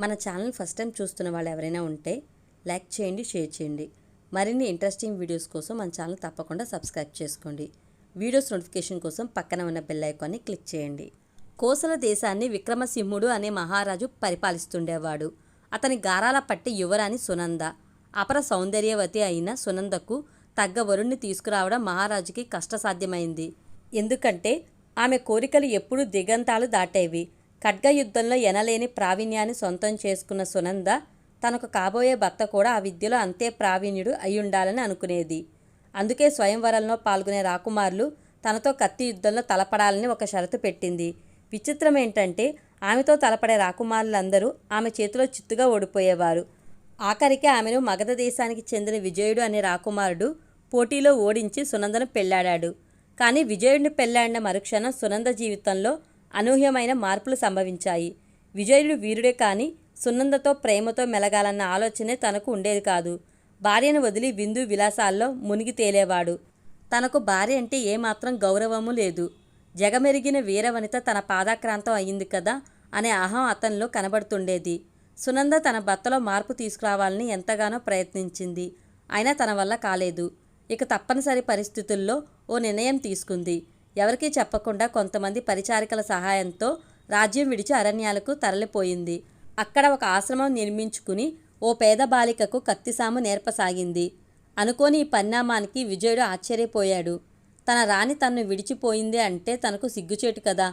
మన channel first time చూస్తున్న వాళ్ళు ఎవరైనా ఉంటే లైక్ చేయండి షేర్ చేయండి. మరిన్ని ఇంట్రెస్టింగ్ వీడియోస్ కోసం మన ఛానల్ తప్పకుండా సబ్స్క్రైబ్ చేసుకోండి. వీడియోస్ నోటిఫికేషన్ కోసం పక్కన ఉన్న బెల్ ఐకాన్ని క్లిక్ చేయండి. కోసల దేశాన్ని విక్రమసింహుడు అనే మహారాజు పరిపాలిస్తుండేవాడు. అతని గారాల పట్టి యువరాణి సునంద అపర సౌందర్యవతి అయిన సునందకు తగ్గ వరుణ్ణి తీసుకురావడం మహారాజుకి కష్టసాధ్యమైంది. ఎందుకంటే ఆమె కోరికలు ఎప్పుడూ దిగంతాలు దాటేవి. ఖడ్గ యుద్ధంలో ఎనలేని ప్రావీణ్యాన్ని సొంతం చేసుకున్న సునంద తనకు కాబోయే భర్త కూడా ఆ విద్యలో అంతే ప్రావీణ్యుడు అయ్యుండాలని అనుకునేది. అందుకే స్వయంవరంలో పాల్గొనే రాకుమారులు తనతో కత్తి యుద్ధంలో తలపడాలని ఒక షరతు పెట్టింది. విచిత్రం ఏంటంటే ఆమెతో తలపడే రాకుమారులందరూ ఆమె చేతిలో చిత్తుగా ఓడిపోయేవారు. ఆఖరికి ఆమెను మగధ దేశానికి చెందిన విజయుడు అనే రాకుమారుడు పోటీలో ఓడించి సునందను పెళ్ళాడాడు. కానీ విజయుడిని పెళ్ళాడిన మరుక్షణం సునంద జీవితంలో అనూహ్యమైన మార్పులు సంభవించాయి. విజయుడు వీరుడే కానీ సునందతో ప్రేమతో మెలగాలన్న ఆలోచనే తనకు ఉండేది కాదు. భార్యను వదిలి విందు విలాసాల్లో మునిగి తేలేవాడు. తనకు భార్య అంటే ఏమాత్రం గౌరవము లేదు. జగమెరిగిన వీరవనిత తన పాదాక్రాంతం అయ్యింది కదా అనే అహం అతనిలో కనబడుతుండేది. సునంద తన భర్తలో మార్పు తీసుకురావాలని ఎంతగానో ప్రయత్నించింది. అయినా తన వల్ల కాలేదు. ఇక తప్పనిసరి పరిస్థితుల్లో ఓ నిర్ణయం తీసుకుంది. ఎవరికీ చెప్పకుండా కొంతమంది పరిచారికల సహాయంతో రాజ్యం విడిచి అరణ్యాలకు తరలిపోయింది. అక్కడ ఒక ఆశ్రమం నిర్మించుకుని ఓ పేద బాలికకు కత్తిసాము నేర్పసాగింది. అనుకోని ఈ పరిణామానికి విజయుడు ఆశ్చర్యపోయాడు. తన రాణి తన్ను విడిచిపోయింది అంటే తనకు సిగ్గుచేటు కదా.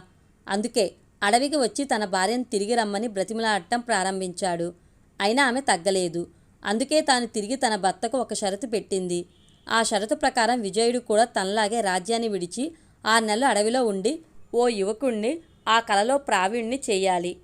అందుకే అడవికి వచ్చి తన భార్యను తిరిగి రమ్మని బ్రతిమలాడటం ప్రారంభించాడు. అయినా ఆమె తగ్గలేదు. అందుకే తాను తిరిగి తన భర్తకు ఒక షరతు పెట్టింది. ఆ షరతు ప్రకారం విజయుడు కూడా తనలాగే రాజ్యాన్ని విడిచి ఆరు నెలలు అడవిలో ఉండి ఓ యువకుణ్ణి ఆ కలలో ప్రావీణ్ణి చేయాలి.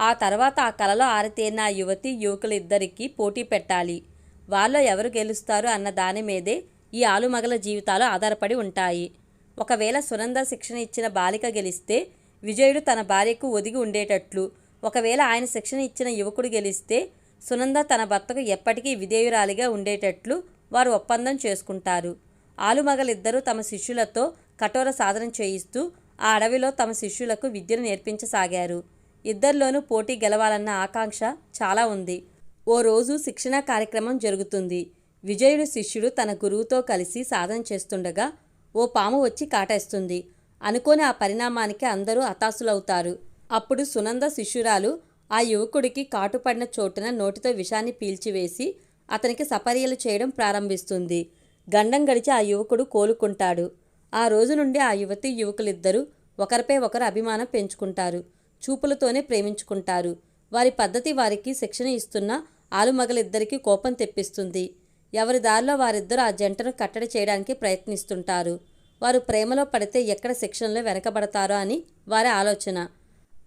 ఆ తర్వాత ఆ కలలో ఆరితేరిన ఆ యువతి యువకులిద్దరికీ పోటీ పెట్టాలి. వాళ్ళు ఎవరు గెలుస్తారు అన్న దాని మీదే ఈ ఆలుమగల జీవితాలు ఆధారపడి ఉంటాయి. ఒకవేళ సునంద శిక్షణ ఇచ్చిన బాలిక గెలిస్తే విజయుడు తన భార్యకు ఒదిగి ఉండేటట్లు. ఒకవేళ ఆయన శిక్షణ ఇచ్చిన యువకుడు గెలిస్తే సునంద తన భర్తకు ఎప్పటికీ విధేయురాలిగా ఉండేటట్లు వారు ఒప్పందం చేసుకుంటారు. ఆలుమగలిద్దరూ తమ శిష్యులతో కఠోర సాధన చేయిస్తూ ఆ అడవిలో తమ శిష్యులకు విద్యను నేర్పించసాగారు. ఇద్దరిలోనూ పోటీ గెలవాలన్న ఆకాంక్ష చాలా ఉంది. ఓ రోజు శిక్షణ కార్యక్రమం జరుగుతుంది. విజయుడు శిష్యుడు తన గురువుతో కలిసి సాధన చేస్తుండగా ఓ పాము వచ్చి కాటేస్తుంది. అనుకోని ఆ పరిణామానికి అందరూ హతాశులవుతారు. అప్పుడు సునంద శిష్యురాలు ఆ యువకుడికి కాటుపడిన చోటున నోటితో విషాన్ని పీల్చివేసి అతనికి సపర్యలు చేయడం ప్రారంభిస్తుంది. గండం గడిచి ఆ యువకుడు కోలుకుంటాడు. ఆ రోజు నుండి ఆ యువతి యువకులిద్దరూ ఒకరిపై ఒకరు అభిమానం పెంచుకుంటారు. చూపులతోనే ప్రేమించుకుంటారు. వారి పద్ధతి వారికి శిక్షణ ఇస్తున్న ఆలుమగలిద్దరికీ కోపం తెప్పిస్తుంది. ఎవరి దారిలో వారిద్దరూ ఆ జంటను కట్టడి చేయడానికి ప్రయత్నిస్తుంటారు. వారు ప్రేమలో పడితే ఎక్కడ శిక్షణలో వెనకబడతారో అని వారి ఆలోచన.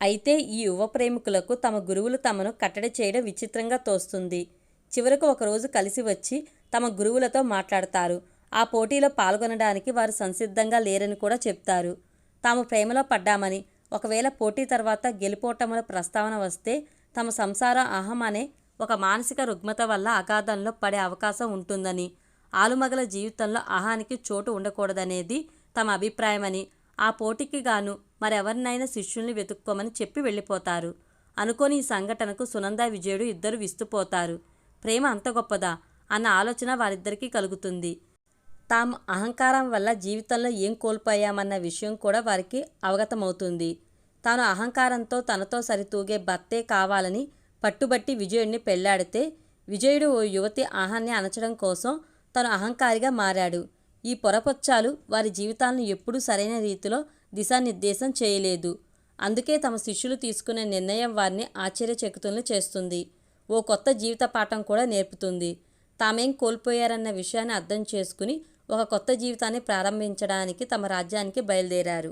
అయితే ఈ యువ ప్రేమికులకు తమ గురువులు తమను కట్టడి చేయడం విచిత్రంగా తోస్తుంది. చివరకు ఒకరోజు కలిసి వచ్చి తమ గురువులతో మాట్లాడతారు. ఆ పోటీలో పాల్గొనడానికి వారు సంసిద్ధంగా లేరని కూడా చెప్తారు. తాము ప్రేమలో పడ్డామని ఒకవేళ పోటీ తర్వాత గెలుపోటముల ప్రస్తావన వస్తే తమ సంసారం అహం అనే ఒక మానసిక రుగ్మత వల్ల అగాధంలో పడే అవకాశం ఉంటుందని ఆలుమగల జీవితంలో అహానికి చోటు ఉండకూడదనేది తమ అభిప్రాయమని ఆ పోటీకి గాను మరెవరినైనా శిష్యుల్ని వెతుక్కోమని చెప్పి వెళ్ళిపోతారు. అనుకోని ఈ సంఘటనకు సునంద విజయుడు ఇద్దరు విస్తుపోతారు. ప్రేమ అంత గొప్పదా? అన్న ఆలోచన వారిద్దరికీ కలుగుతుంది. తాము అహంకారం వల్ల జీవితంలో ఏం కోల్పోయామన్న విషయం కూడా వారికి అవగతమవుతుంది. తాను అహంకారంతో తనతో సరితూగే భర్తే కావాలని పట్టుబట్టి విజయుడిని పెళ్ళాడితే విజయుడు ఓ యువతి ఆహాన్ని అణచడం కోసం తను అహంకారిగా మారాడు. ఈ పొరపొచ్చాలు వారి జీవితాలను ఎప్పుడూ సరైన రీతిలో దిశానిర్దేశం చేయలేదు. అందుకే తమ శిష్యులు తీసుకునే నిర్ణయం వారిని ఆశ్చర్యచకితులను చేస్తుంది. ఓ కొత్త జీవిత పాఠం కూడా నేర్పుతుంది. తామేం కోల్పోయారన్న విషయాన్ని అర్థం చేసుకుని ఒక కొత్త జీవితాన్ని ప్రారంభించడానికి తమ రాజ్యానికి బయలుదేరారు.